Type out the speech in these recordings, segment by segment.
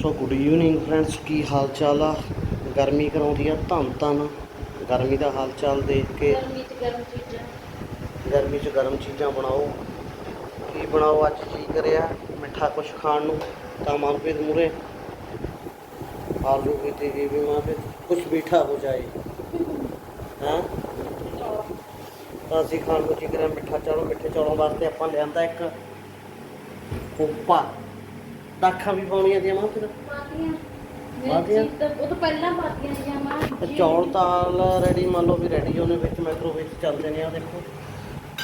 ਸੋ good evening friends ਕੀ ਹਾਲ ਚਾਲ ਆ? ਗਰਮੀ ਕਰਾਉਂਦੀ ਆ ਧੰਨ ਧੰਨ ਗਰਮੀ ਦਾ ਹਾਲ ਚਾਲ ਦੇਖ ਕੇ ਗਰਮੀ ਚ ਗਰਮ ਚੀਜ਼ਾਂ। ਗਰਮੀ 'ਚ ਗਰਮ ਚੀਜ਼ਾਂ ਬਣਾਓ। ਕੀ ਬਣਾਓ ਅੱਜ ਜੀ ਕਰਿਆ? ਮਿੱਠਾ ਕੁਛ ਖਾਣ ਨੂੰ ਤਾਂ ਮਨਪ੍ਰੀਤ ਮੂਰੇ ਆਲੂ ਵੀ ਤੇ ਵੀ ਮਾਂ ਫਿਰ ਕੁਛ ਮੀਠਾ ਹੋ ਜਾਏ। ਹਾਂ? ਤਾਂ ਅਸੀਂ ਖਾਣ ਨੂੰ ਜੀ ਕਰਿਆ? ਮਿੱਠਾ ਚੌਲ ਮਿੱਠੇ ਚੌਲਾਂ ਵਾਸਤੇ ਆਪਾਂ ਲਿਆਂਦਾ ਇੱਕ ਕੋਪਾ ਦਾਖਾਂ ਵੀ ਪਾਉਣੀਆਂ ਦੀਆਂ ਮਾਂ ਫਿਰ। ਪਾਤੀਆਂ। ਪਾਤੀਆਂ? ਮੇਰੀ ਚੀਜ਼ ਤਾਂ ਉਹ ਤਾਂ ਪਹਿਲਾਂ ਪਾਤੀਆਂ ਸੀ ਮਾਂ ਤੇ ਚੌਲ ਤਾਂ ਰੈਡੀ ਮੰਨ ਲਓ ਵੀ ਰੈਡੀ ਉਹਨੇ ਵਿੱਚ ਮਾਈਕ੍ਰੋਵੇਵ ਚੱਲਦੇ ਨੇ ਆ ਦੇਖੋ।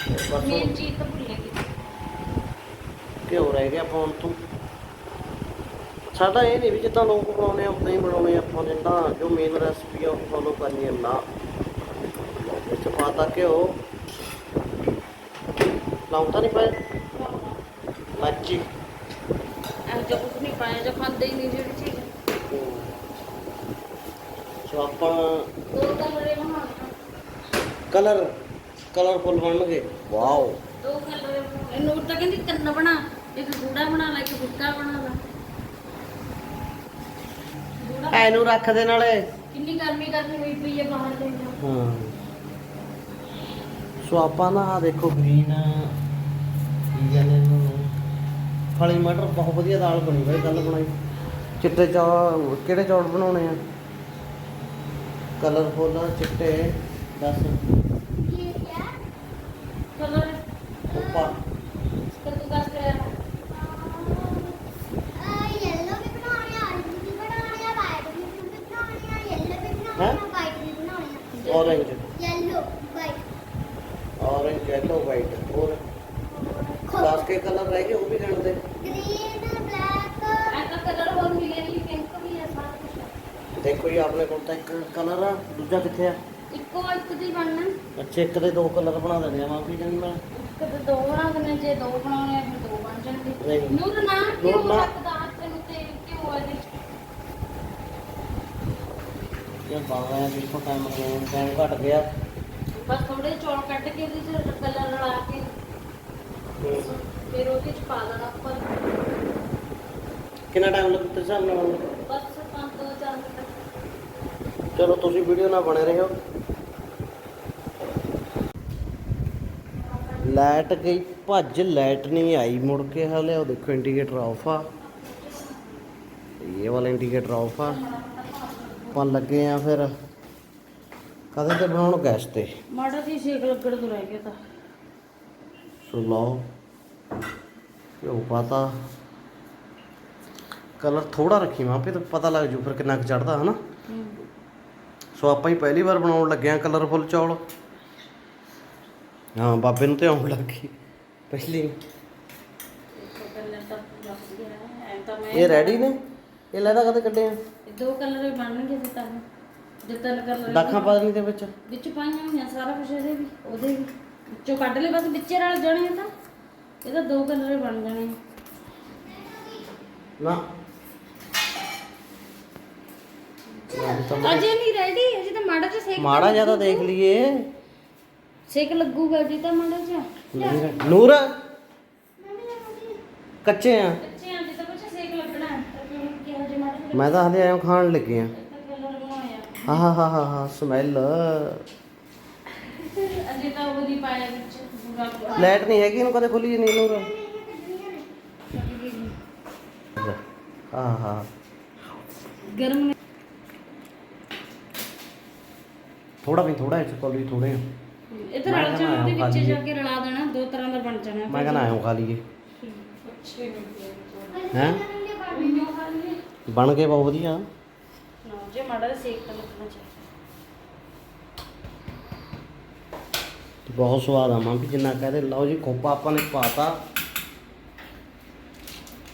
ਤੇ ਬਸ ਮੇਨ ਉਹ ਚੀਜ਼ ਤਾਂ ਭੁੱਲ ਗਈ। ਘਿਓ ਰਹਿ ਗਿਆ ਪਾਉਣ ਤੋਂ। ਸਾਡਾ ਇਹ ਨਹੀਂ ਵੀ ਜਿੱਦਾਂ ਲੋਕ ਬਣਾਉਂਦੇ ਆ ਉਦਾਂ ਹੀ ਬਣਾਉਣੇ ਆ ਆਪਾਂ ਜਿੱਦਾਂ ਜੋ ਮੇਨ ਰੈਸਪੀ ਆ ਉਹ ਫੋਲੋ ਕਰਨੀ ਹੈ ਨਾ। ਵਿੱਚ ਪਾਤਾ ਘਿਓ। ਲਾਉਂਦਾ ਨਹੀਂ ਪਾਇਆ ਮੱਚੀ। ਐਂ ਜੋ ਕੁਝ ਨਹੀਂ ਪਾਇਆ ਜੋ ਖਾਂਦੇ ਹੀ ਨਹੀਂ ਜਿਹੜੀ ਚੀਜ਼। ਸੋ ਆਪਾਂ ਦੋ ਕਲਰੇ ਬਣਾ ਕਲਰ ਕਲਰਫੁਲ ਬਣਨਗੇ। ਵਾਓ। ਦੋ ਕਲਰੇ ਨੂਰ ਤਾਂ ਕਹਿੰਦੀ ਤਿੰਨ ਬਣਾ ਇੱਕ ਗੂੜਾ ਬਣਾ ਲੈ ਇੱਕ ਫਿੱਕਾ ਬਣਾ ਲੈ। ਗੂੜਾ ਐਨੂੰ ਰੱਖ ਦੇ ਨਾਲੇ। ਕਿੰਨੀ ਗਰਮੀ ਗਰਮੀ ਹੋਈ ਪਈ ਹੈ ਬਾਹਰ ਦੇ ਵਿੱਚ। ਹਾਂ। ਸੋ ਆਪਾਂ ਨਾ ਆਹ ਦੇਖੋ ਗ੍ਰੀਨ ਕੀ ਕਹਿੰਦੇ ਇਹਨੂੰ ਫਲੀ ਮਟਰ ਬਹੁਤ ਵਧੀਆ ਦਾਲ ਬਣੀ ਬਾਈ ਕੱਲ ਬਣਾਈ। ਚਿੱਟੇ ਚੌਲ ਕਿਹੜੇ ਚੌਲ ਬਣਾਉਣੇ ਆ? ਕਲਰਫੁੱਲ ਚਿੱਟੇ ਦੱਸ। ਕਲਰ? ਉੱਪਾ ਕੱਦੂ ਕਸ ਕਰਿਆ yellow ਵੀ ਬਣਾਉਣੇ ਆ orange ਵੀ ਬਣਾਉਣੇ ਆ white ਵੀ ਬਣਾਉਣੇ ਆ ਦੇਖੋ ਜੀ ਆਪਣੇ ਕੋਲ ਤਾਂ ਇੱਕ ਕਲਰ ਆ ਦੂਜਾ ਕਿੱਥੇ ਆ? ਇੱਕੋ ਇੱਕ ਦੀ ਬਣਨਾ। ਅੱਛਾ ਇੱਕ ਦੇ ਦੋ ਕਲਰ ਬਣਾ ਦੇਣੇ ਆ ਮਾਫੀ ਜਨ ਮੈਂ। ਇੱਕ ਤੇ ਦੋ ਬਣਾ ਦੇਣੇ ਜੇ ਦੋ ਬਣਾਉਣੇ ਆ ਫਿਰ ਦੋ ਬਣ ਜਾਣਗੇ। ਨਹੀਂ। ਨੂਰ ਨਾ ਨੂਰ ਕਿਉਂ ਨਾ। ਰੱਖਦਾ ਹੱਥ ਨੂੰ ਤੇ ਕਿਉਂ ਆ ਜੀ। ਇਹ ਬਾਹਾਂ ਦੇਖੋ ਟਾਈਮ ਲਗਾਉਣ ਟਾਈਮ ਘਟ ਗਿਆ। ਬਸ ਥੋੜੇ ਚੌਲ ਕੱਢ ਕੇ ਉਹਦੇ ਚ ਕਲਰ ਰਲਾ ਕੇ। ਫਿਰ ਉਹਦੇ ਚ ਪਾ ਦੇਣਾ ਉੱਪਰ ਕਿੰਨਾ ਟਾਈਮ ਲੱਗੂ ਤੇ ਹਿਸਾਬ ਨਾਲ? ਬਸ ਪੰਜ ਦੋ ਚਾਰ ਮਿੰਟ। ਚਲੋ ਤੁਸੀਂ ਵੀਡੀਓ ਨਾਲ ਬਣੇ ਰਹੋ। ਲਾਈਟ ਗਈ ਭੱਜ ਲਾਈਟ ਨਹੀਂ ਆਈ ਮੁੜ ਕੇ ਹਲੇ ਉਹ ਦੇਖੋ ਇੰਡੀਕੇਟਰ ਆਫ ਆ। ਇਹ ਵਾਲਾ ਇੰਡੀਕੇਟਰ ਆਫ ਆ। ਆਪਾਂ ਲੱਗੇ ਆ ਫਿਰ ਕਦੇ ਤੇ ਬਣਾਉਣ ਗੈਸ ਤੇ? ਮਾੜਾ ਜੀ ਸੇਕ ਲੱਗਣ ਤੋਂ ਰਹਿ ਗਿਆ ਤਾਂ। ਸੋ ਲਓ ਘਿਓ ਪਾਤਾ? ਕਲਰ ਥੋੜਾ ਰੱਖੀ ਮਾਂ ਤਾਂ ਪਤਾ ਲੱਗ ਜੂ ਫਿਰ ਕਿੰਨਾ ਕੁ ਚੜਦਾ ਹਨਾ? ਸੋ ਆਪਾਂ ਹੀ ਪਹਿਲੀ ਵਾਰ ਬਣਾਉਣ ਲੱਗੇ ਆ ਕਲਰਫੁੱਲ ਚੌਲ। ਹਾਂ ਬਾਬੇ ਨੂੰ ਤੇ ਆਉਣ ਲੱਗ ਪਹਿਲੀ। ਤਾਂ ਤਾਂ ਇਹ ਰੈਡੀ ਨੇ? ਇਹ ਲੈਦਾ ਕਦੇ ਕੱਢੇ ਆ? ਇਹ ਦੋ ਕਲਰ ਹੀ ਬਣਨਗੇ ਫਿਰ ਤਾਂ। ਜੇ ਤਿੰਨ ਕਲਰ ਦਾਖਾਂ ਪਾ ਦੇਣੀ ਦੇ ਵਿੱਚ? ਵਿੱਚ ਪਾਈਆਂ ਹੋਈਆਂ ਸਾਰਾ ਕੁਝ ਇਹਦੇ ਵੀ ਉਹਦੇ ਵੀ। ਵਿੱਚੋਂ ਕੱਢ ਲਏ ਬਸ ਵਿੱਚੇ ਰਲ ਜਾਣੇ ਆ ਤਾਂ ਦੋ ਕਲਰ ਬਣ ਜਾਣੇ। ਨਾ। ਤਾਂ ਅਜੇ ਨਹੀਂ ਰੈਡੀ ਅਜੇ ਤਾਂ ਮਾੜਾ ਜਿਹਾ ਸੇਕ ਮਾੜਾ ਜ਼ਿਆਦਾ ਦੇਖ ਲਈਏ। ਸੇਕ ਲੱਗੂਗਾ ਜੀ ਤਾਂ ਮਾੜਾ ਜਿਹਾ। ਨੂਰ। ਕੱਚੇ ਆ। ਬੱਚੇ ਆਂ ਜੀ ਤਾਂ ਬੱਚਾ ਸੇਕ ਲੱਗਣਾ ਤਾਂ ਕਿਹੋ ਜਿਹਾ ਮਾੜਾ ਜਿਹਾ। ਮੈਂ ਤਾਂ ਹਲੇ ਆਇਆ ਖਾਣ ਲੱਗੇ ਆ। ਆਹਾ ਹਾ ਹਾ ਹਾ ਸਮੈਲ ਅਜੇ ਤਾਂ ਉਹ ਨਹੀਂ ਪਾਇਆ ਵਿੱਚ। ਲਾਈਟ ਨਹੀਂ ਹੈਗੀ ਇਹਨੂੰ ਕਦੇ ਖੁੱਲੀ ਨਹੀਂ ਨੂਰ ਹਾਂ ਹਾਂ। ਗਰਮ ਥੋੜਾ ਵੀ ਥੋੜਾ ਇਸ ਕੋਲ ਵੀ ਥੋੜੇ ਇਹ ਤਾਂ ਰਲ ਜਾਣਾ ਆਇਓ ਵਿੱਚ ਜਾ ਕੇ ਰਲਾ ਦੇਣਾ ਦੋ ਤਰ੍ਹਾਂ ਦਾ ਬਣ ਜਾਣਾ। ਮੈਂ ਕਹਿੰਦਾ ਆਇਓ ਖਾ ਲਈਏ। ਹੈ? ਬਣ ਕੇ ਬਹੁਤ ਵਧੀਆ। ਨਾ ਜੇ ਮਾੜਾ ਸੇਕ ਤਾਂ ਲੱਗਣਾ ਚਾਹੀਦਾ। ਬਹੁਤ ਸਵਾਦ ਆ ਮਾਂ ਵੀ ਜਿੰਨਾ ਕਹਦੇ ਲਓ ਜੀ ਖੋਪਾ ਆਪਾਂ ਨੇ ਪਾਤਾ।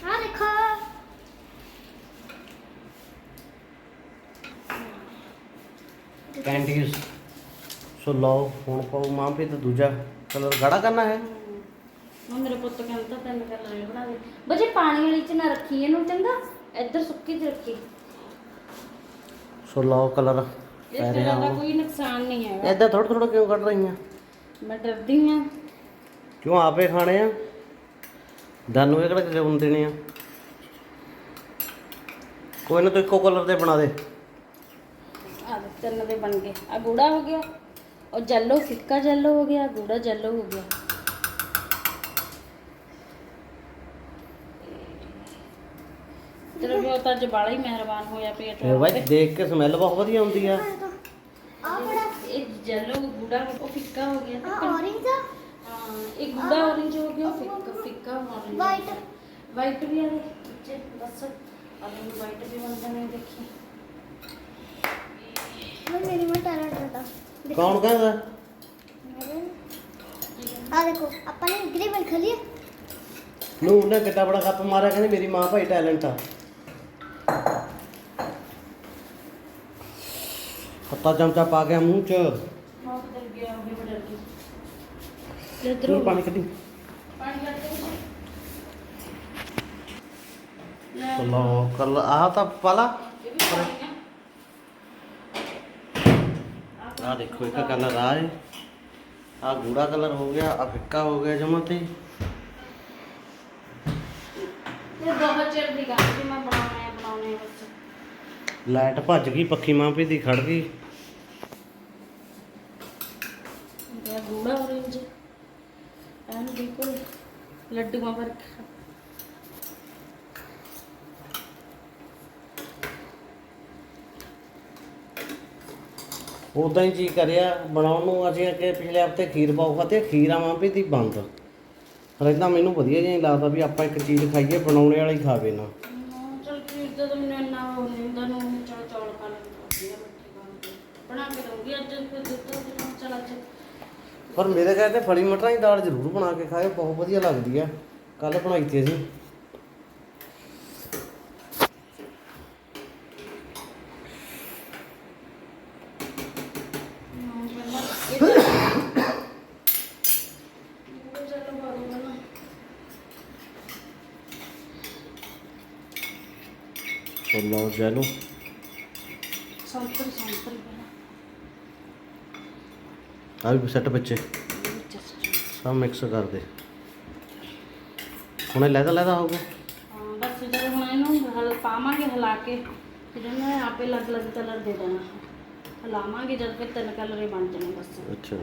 ਆ ਦੇਖੋ। ਕੈਂਡੀਜ਼ ਸੋ ਲਓ ਹੁਣ ਪਾਓ ਮਾਂ ਵੀ ਤੇ ਦੂਜਾ ਕਲਰ। ਗਾੜਾ ਕਰਨਾ ਹੈ? ਉਹ ਮੇਰੇ ਪੁੱਤ ਕਹਿੰਦਾ ਤਿੰਨ ਕਲਰ ਹੀ ਬਣਾ ਦੇ। ਬਜੇ ਪਾਣੀ ਵਾਲੀ ਚ ਨਾ ਰੱਖੀ ਇਹਨੂੰ ਚੰਗਾ ਇੱਧਰ ਸੁੱਕੀ ਚ ਰੱਖੀ। ਸੋ ਲਓ ਕਲਰ। ਇਸ ਪੈ ਤਰ੍ਹਾਂ ਰਿਹਾ ਦਾ ਹੁਣ। ਕੋਈ ਨੁਕਸਾਨ ਨਹੀਂ ਹੈਗਾ। ਏਦਾਂ ਥੋੜਾ ਥੋੜਾ ਕਿਉਂ ਕੱਢ ਰਹੀਆਂ? ਮੈਂ ਡਰਦੀ ਹਾਂ। ਕਿਉਂ ਆਪੇ ਖਾਣੇ ਆ? ਦਾਨੂੰ ਇਹ ਕਿਹੜਾ ਕਿਉਂ ਦੇਣੇ ਆ? ਕੋਈ ਨਾ ਤੂੰ ਇੱਕੋ ਕਲਰ ਦੇ ਬਣਾ ਦੇ। ਆ ਦੇ ਤਿੰਨ ਦੇ ਬਣ ਗਏ। ਆ ਗੂੜਾ ਹੋ ਗਿਆ। ਔਰ ਜੈਲੋ ਫਿੱਕਾ ਜੈਲੋ ਹੋ ਗਿਆ ਗੂੜਾ ਜੈਲੋ ਹੋ ਗਿਆ। ਚਲੋ ਵੀ ਉਹ ਤਾਂ ਅੱਜ ਬਾਲਾ ਹੀ ਮਿਹਰਬਾਨ ਹੋਇਆ ਪੇਟ। ਇਹ ਦੇਖ ਕੇ ਸਮੈਲ ਬਹੁਤ ਵਧੀਆ ਆਉਂਦੀ ਆ ਆ। ਜੈਲੋ ਗੂੜਾ ਉਹ ਫਿੱਕਾ ਹੋ ਗਿਆ। ਆ ਤੇ orange ਆ? ਹਾਂ ਇਹ ਗੂੜਾ orange ਹੋ ਗਿਆ ਫਿੱਕਾ ਫਿੱਕਾ orange White। ਵਾਈਟ ਵੀ ਆ ਦੇ ਬੱਚੇ ਬਸ ਆਲੂ ਵਾਈਟ ਵੀ ਬਣਦੇ ਨੇ ਦੇਖੀ। ਮੈਂ ਮੇਰੀ ਮਾ ਟੈਲੈਂਟ ਦਾ ਕੌਣ ਕਹਿੰਦਾ? ਆ ਦੇਖੋ ਆਪਾਂ ਨੇ ਗ੍ਰੇਵਲ ਖਲੀ ਨੂੰ ਉਹਨੇ ਕਿੱਡਾ ਬੜਾ ਕੱਪ ਮਾਰਿਆ ਕਹਿੰਦੀ ਮੇਰੀ ਮਾਂ ਭਾਈ ਟੈਲੈਂਟ ਆ। ਹੱਤਾ ਚਮਚਾ ਪਾ ਗਿਆ ਮੂੰਹ ਚ ਬਹੁਤ ਡਰ ਗਿਆ ਉਹ ਵੀ ਡਰ ਗਈ ਲੈ ਤੂੰ ਇਧਰੋਂ ਪਾਣੀ ਕੱਢੀ ਪਾਣੀ ਕੱਢ ਕੇ ਲੈ ਚਲੋ ਕਰ ਆਹ ਤਾਂ ਪਾਲਾ ਇਹ ਵੀ ਪਾਣੀ ਆ ਆ ਦੇਖੋ ਇੱਕ ਕਲਰ ਆ ਲਾਈਟ ਭੱਜ ਗਈ ਪੱਖੀ ਮਾਂ ਪੀ ਦੀ ਖੜ ਗਈ। ਇਹ ਗੂੜਾ orange ਐਨ ਬਿਲਕੁਲ ਲੱਡੂਆਂ ਵਰਗਾ। ਉਦਾਂ ਹੀ ਜੀ ਕਰਿਆ ਬਣਾਉਣ ਨੂੰ ਅਸੀਂ ਕਿ ਪਿਛਲੇ ਹਫ਼ਤੇ ਖੀਰ ਪਾਉ ਖਾਤੇ ਖੀਰ ਆ ਮਾਂ ਪੀ ਦੀ ਬੰਦ ਰਹਿੰਦਾ ਮੈਨੂੰ ਵਧੀਆ ਜਿਹਾ ਲੱਗਦਾ ਵੀ ਆਪਾਂ ਇੱਕ ਚੀਜ਼ ਖਾਈਏ ਬਣਾਉਣੇ ਵਾਲੀ ਖਾਵੇ ਨਾ। ਚਲ ਫਿਰ ਤਾਂ ਮੈਨੂੰ ਇੰਨਾ ਉਹ ਨਹੀਂ ਹੁੰਦਾ ਨੂੰ ਚਲ ਚੌਲ ਖਾ ਲੈਂਦਾ ਵਧੀਆ ਮਿੱਠੀ ਖਾਂਦੀ ਬਣਾ ਕੇ ਦਊਂਗੀ ਅੱਜ ਫਿਰ ਦਿੱਤਾ ਤੇ ਚਲ ਅੱਜ ਪਰ ਮੇਰੇ ਕਹੇ ਤੇ ਫੜੀ ਮਟਰਾਂ ਦੀ ਦਾਲ ਜ਼ਰੂਰ ਬਣਾ ਕੇ ਖਾਏ ਬਹੁਤ ਵਧੀਆ ਲੱਗਦੀ ਆ। ਕੱਲ ਬਣਾਈ ਤੀ ਅਸੀਂ। ਚੱਲ ਜੈਲੋ। ਸੰਤਰੀ ਸੰਤਰੀ। ਆ ਵੀ ਸੈੱਟ ਬੱਚੇ। ਸਭ ਮਿਕਸ ਕਰ ਦੇ ਹੁਣ ਇਹ ਲੈਦਾ ਲੈਦਾ ਹੋ ਗਿਆ ਹਾਂ ਬਸ ਜਦੋਂ ਹੁਣ ਇਹਨੂੰ ਹਲ ਪਾਵਾਂਗੇ ਹਿਲਾ ਕੇ ਫਿਰ ਇਹਨੇ ਆਪੇ ਅਲੱਗ ਅਲੱਗ ਕਲਰ ਦੇ ਦੇਣਾ। ਹਿਲਾਵਾਂਗੇ ਜਦ ਫਿਰ ਤਿੰਨ ਕਲਰ ਹੀ ਬਣ ਜਾਣੇ ਬਸ। ਅੱਛਾ।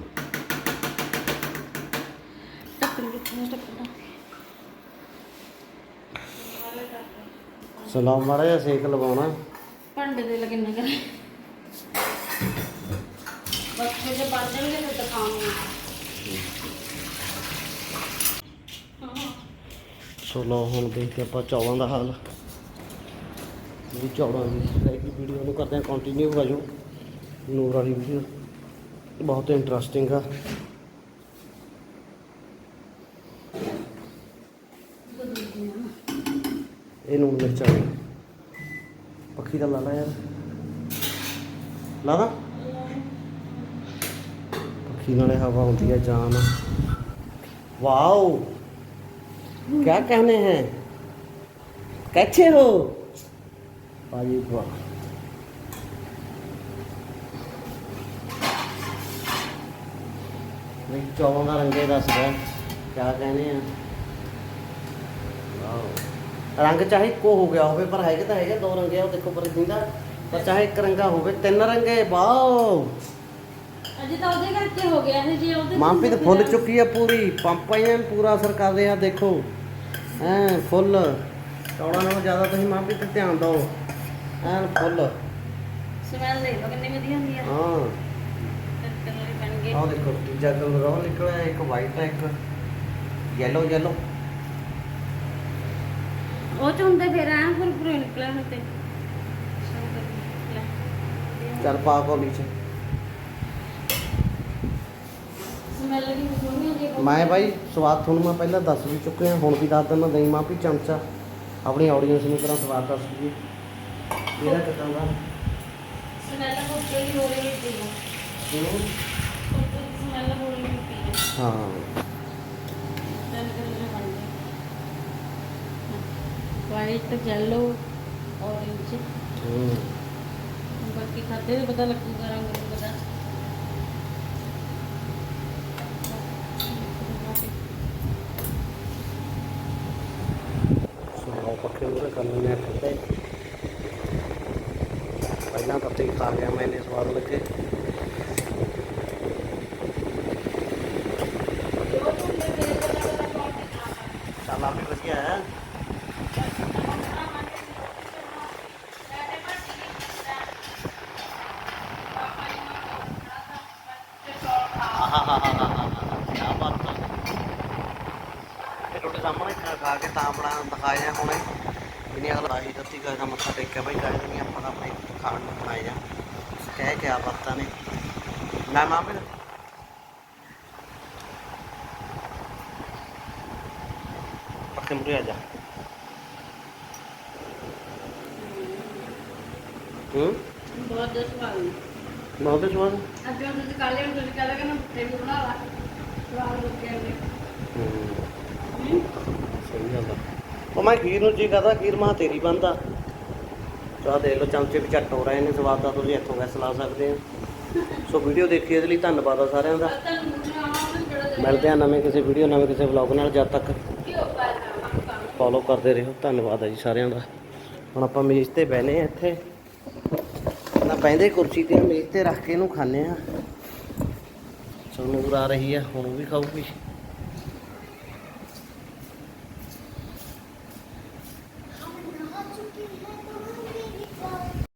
ਟੱਕਣ ਕਿੱਥੇ ਟੱਕਣ ਚਲੋ ਮਾੜਾ ਜਿਹਾ ਸੇਕ ਲਵਾਉਣਾ। ਭਾਂਡੇ ਦੇ ਲਗੇ ਨਾ ਕਰੇ? ਬਸ ਫਿਰ ਜੇ ਬਣ ਜਾਣਗੇ ਫਿਰ ਦਿਖਾਵਾਂਗੇ। ਹਾਂ ਚਲੋ, ਹੁਣ ਦੇਖਦੇ ਆਪਾਂ ਚੌਲਾਂ ਦਾ ਹਾਲ। ਵੀ ਚੌਲਾਂ ਦੀ ਰਹਿ ਵੀਡੀਓ ਨੂੰ ਕਰਦੇ ਹਾਂ ਕੰਟੀਨਿਊ ਵਜੋ ਨੂਰ ਵਾਲੀ ਵੀਡੀਓ ਬਹੁਤ ਇੰਟਰਸਟਿੰਗ ਆ। ਇਹ ਨੂਨ ਮਿਰਚ ਪੱਖੀ ਦਾ ਲਾ ਲਾ ਯਾਰ। ਲਾ ਦਾ ਪੱਖੀ ਨਾਲੇ ਹਵਾ ਹੁੰਦੀ ਹੈ ਜਾਨ ਵਾਓ क्या कहने हैं कैसे हो भाई वाह ਨਹੀਂ ਚੌਲਾਂ ਦਾ ਰੰਗੇ ਦੱਸਦਾ ਕਿਆ ਕਹਿੰਦੇ ਆ ਵਾਓ ਰੰਗ ਚਾਹੇ ਇੱਕੋ ਹੋ ਗਿਆ ਹੋਵੇ ਪਰ ਹੈਗੇ ਤਾਂ ਹੈਗੇ ਦੋ ਰੰਗੇ ਆ ਉਹ ਦੇਖੋ ਪਰ ਦਿੰਦਾ ਪਰ ਚਾਹੇ ਇੱਕ ਰੰਗਾ ਹੋਵੇ ਤਿੰਨ ਰੰਗੇ ਵਾਓ ਅਜੇ ਤਾਂ ਉਹਦੇ ਕਰਕੇ ਹੋ ਗਿਆ ਸੀ ਜੇ ਉਹਦੇ ਮਾਂਪੀ ਤਾਂ ਫੁੱਲ ਚੁੱਕੀ ਆ ਪੂਰੀ ਪੰਪਾਂ ਐਨ ਪੂਰਾ ਅਸਰ ਕਰ ਰਿਹਾ ਦੇਖੋ। ਐ ਫੁੱਲ। ਚੌੜਾਂ ਨਾਲੋਂ ਜ਼ਿਆਦਾ ਤੁਸੀਂ ਮਾਂਪੀ ਤੇ ਧਿਆਨ ਦਿਓ। ਐਨ ਫੁੱਲ। ਸਮੈਲ ਦੇਖ ਲਓ ਕਿੰਨੀ ਵਧੀਆ ਹੁੰਦੀ ਆ। ਹਾਂ। ਕਲਰ ਵੀ ਬਣ ਗਏ। ਆਹ ਦੇਖੋ ਤੀਜਾ ਕਲਰ ਉਹ ਨਿਕਲਿਆ ਇੱਕ ਵਾਈਟ ਹੈ ਇੱਕ ਯੈਲੋ ਯੈਲੋ ਉਹ ਚ ਹੁੰਦੇ ਫਿਰ ਐਂ ਫੁੱਲ ਪੂਰੇ ਨਿਕਲੇ ਹੁੰਦੇ ਚੱਲ ਪਾ ਕੋ ਨੀਚੇ ਸਮੈਲ ਵੀ ਸੋਹਣੀ ਜੀ ਮੈਂ ਬਾਈ ਸਵਾਦ ਤੁਹਾਨੂੰ ਮੈਂ ਪਹਿਲਾਂ ਦੱਸ ਵੀ ਚੁੱਕਿਆ ਹੁਣ ਵੀ ਦੱਸ ਦਿੰਦਾ ਦਹੀਂ ਮਾਂ ਵੀ ਚਮਚਾ ਆਪਣੀ ਆਡੀਅנס ਨੂੰ ਤਰ੍ਹਾਂ ਸਵਾਦ ਦੱਸ ਦਈਏ ਇਹਦਾ ਕਿਦਾਂ ਦਾ ਸਮੈਲ ਬਹੁਤ ਜਿਹੜੀ ਹੋ ਰਹੀ ਹੈ। ਜੀ ਹੂੰ। ਸਮੈਲ ਹੋ ਰਹੀ ਹੈ ਹਾਂ ਵਾਈਟ yellow orange ਹੂੰ ਬਾਕੀ ਖਾਤੇ ਤੇ ਪਤਾ ਲੱਗੂਗਾ ਰੰਗ ਰੂਪ ਦਾ ਸੁਣਾਓ ਪਹਿਲਾਂ ਤਾਂ ਤੇ ਖਾ ਗਿਆ ਮੈਨੇ ਸਵਾਦ ਲੱਗੇ। ਚੱਲ ਆ ਵੀ ਵਧੀਆ ਹੈ। ਕੀ ਬਾਤ ਹੈ। ਇਹ ਰੋਟੀ ਸਾਹਮਣੇ ਖਾ ਖਾ ਕੇ ਤਾਂ ਆਪਣਾ ਦਿਖਾਇਆ ਹੁਣੇ। ਇਹਨੇ ਅਗਲਾ ਹੀ ਦਿੱਤੀ ਗਏ ਦਾ ਮੱਥਾ ਟੇਕਿਆ ਬਈ ਗਏ ਨਹੀਂ ਆਪਾਂ ਤਾਂ ਆਪਣੇ ਖਾਣ ਨੂੰ ਬਣਾਏ ਜਾ ਕਹਿ ਕਿਆ ਬਾਤਾਂ ਨੇ। ਮੈਂ ਮਾਮੇ ਦਾ ਪੱਕੇ ਮੁਰੇ ਆ ਜਾ। ਹੂੰ? ਬਹੁਤ ਸਵਾਦ। ਨੇ ਬਹੁਤ ਸਵਾਦ? ਅੱਜ ਤੁਸੀਂ ਕੱਲ ਨੂੰ ਤੁਸੀਂ ਕਹਿੰਦਾ ਕਿ ਨਾ ਤੇ ਵੀ ਬਣਾ ਲਾ। ਸਵਾਦ ਲੱਗਿਆ ਨੇ ਹੂੰ? ਸਹੀ ਗੱਲ ਆ। ਉਹ ਮੈਂ ਖੀਰ ਨੂੰ ਜੀ ਕਰਦਾ, ਖੀਰ ਮਾਂ ਤੇਰੀ ਬੰਦਾ ਚਾਹ ਦੇਖ ਲਓ, ਚਮਚੇ ਵੀ ਝੱਟ ਹੋ ਰਹੇ ਨੇ, ਸਵਾਦ ਦਾ ਤੁਸੀਂ ਇੱਥੋਂ ਗੈਸ ਲਾ ਸਕਦੇ ਆ ਸੋ ਵੀਡੀਓ ਦੇਖੀ ਇਹਦੇ ਲਈ ਧੰਨਵਾਦ ਆ ਸਾਰਿਆਂ ਦਾ। ਮਿਲਦੇ ਆ ਨਵੇਂ ਕਿਸੇ ਵੀਡੀਓ ਨਵੇਂ ਕਿਸੇ ਵਲੌਗ ਨਾਲ, ਜਦ ਤੱਕ ਫੋਲੋ ਕਰਦੇ ਰਹੋ। ਧੰਨਵਾਦ ਆ ਜੀ ਸਾਰਿਆਂ ਦਾ। ਹੁਣ ਆਪਾਂ ਮੇਜ਼ ਤੇ ਬਹਿਨੇ ਆ ਇੱਥੇ। ਨਾ ਬਹਿੰਦੇ ਕੁਰਸੀ ਤੇ ਮੇਜ਼ ਤੇ ਰੱਖ ਕੇ ਇਹਨੂੰ ਖਾਣੇ ਆ। ਸੋ ਨੂਰ ਆ ਰਹੀ ਆ, ਹੁਣ ਉਹ ਵੀ ਖਾਊਗੀ।